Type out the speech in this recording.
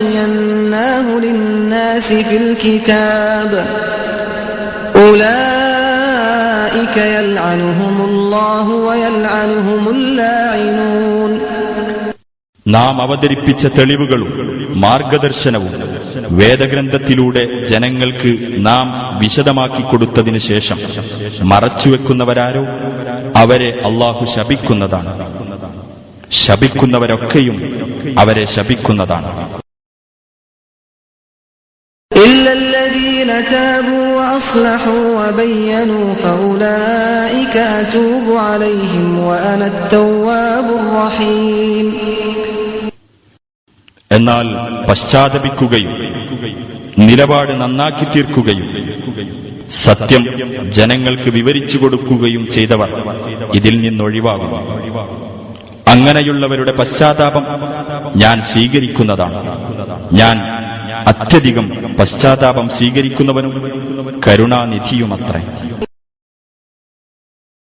بيناه للناس في الكتاب أولئك يلعنهم الله ويلعنهم اللاعنون നാം അവതരിപ്പിച്ച തെളിവുകളും മാർഗദർശനവും വേദഗ്രന്ഥത്തിലൂടെ ജനങ്ങൾക്ക് നാം വിശദമാക്കി കൊടുത്തതിനു ശേഷം മറച്ചുവെക്കുന്നവരാരോ അവരെ അള്ളാഹു ശപിക്കുന്നതാണ് ശപിക്കുന്നവരൊക്കെയും അവരെ ശപിക്കുന്നതാണ് الذين تابوا وأصلحوا وبينوا فأولئك أتوب عليهم وأنا التواب الرحيم എന്നാൽ പശ്ചാത്തപിക്കുകയും നിലപാട് നന്നാക്കി തീർക്കുകയും സത്യം ജനങ്ങൾക്ക് വിവരിച്ചു കൊടുക്കുകയും ചെയ്തവർ ഇതിൽ നിന്നൊഴിവാകും അങ്ങനെയുള്ളവരുടെ പശ്ചാത്താപം ഞാൻ സ്വീകരിക്കുന്നതാണ് ഞാൻ അത്യധികം പശ്ചാത്താപം സ്വീകരിക്കുന്നവനും കരുണാനിധിയുമത്രേ.